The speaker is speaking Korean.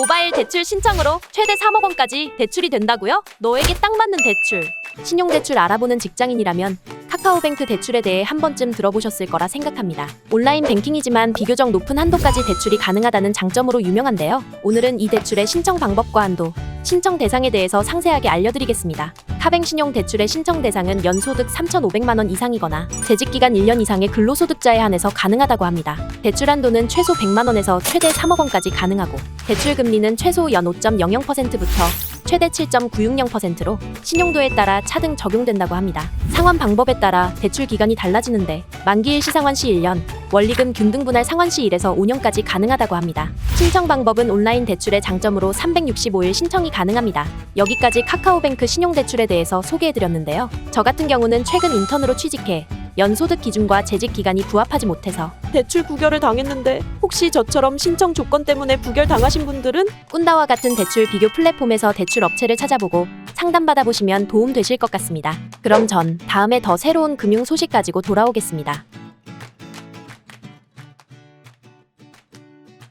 모바일 대출 신청으로 최대 3억 원까지 대출이 된다고요? 너에게 딱 맞는 대출. 신용대출 알아보는 직장인이라면 카카오뱅크 대출에 대해 한 번쯤 들어보셨을 거라 생각합니다. 온라인 뱅킹이지만 비교적 높은 한도까지 대출이 가능하다는 장점으로 유명한데요. 오늘은 이 대출의 신청 방법과 한도, 신청 대상에 대해서 상세하게 알려드리겠습니다. 카뱅 신용 대출의 신청 대상은 연소득 3,500만 원 이상이거나 재직 기간 1년 이상의 근로소득자에 한해서 가능하다고 합니다. 대출 한도는 최소 100만 원에서 최대 3억 원까지 가능하고 대출 금리는 최소 연 5.00%부터 최대 7.960%로 신용도에 따라 차등 적용된다고 합니다. 상환 방법에 따라 대출 기간이 달라지는데 만기일 시상환 시 1년, 원리금 균등 분할 상환 시 1에서 5년까지 가능하다고 합니다. 신청 방법은 온라인 대출의 장점으로 365일 신청이 가능합니다. 여기까지 카카오뱅크 신용대출에 대해서 소개해드렸는데요. 저 같은 경우는 최근 인턴으로 취직해 연소득 기준과 재직 기간이 부합하지 못해서 대출 구결을 당했는데 혹시 저처럼 신청 조건 때문에 부결 당하신 분들은 꾼다와 같은 대출 비교 플랫폼에서 대출 업체를 찾아보고 상담받아 보시면 도움 되실 것 같습니다. 그럼 전 다음에 더 새로운 금융 소식 가지고 돌아오겠습니다.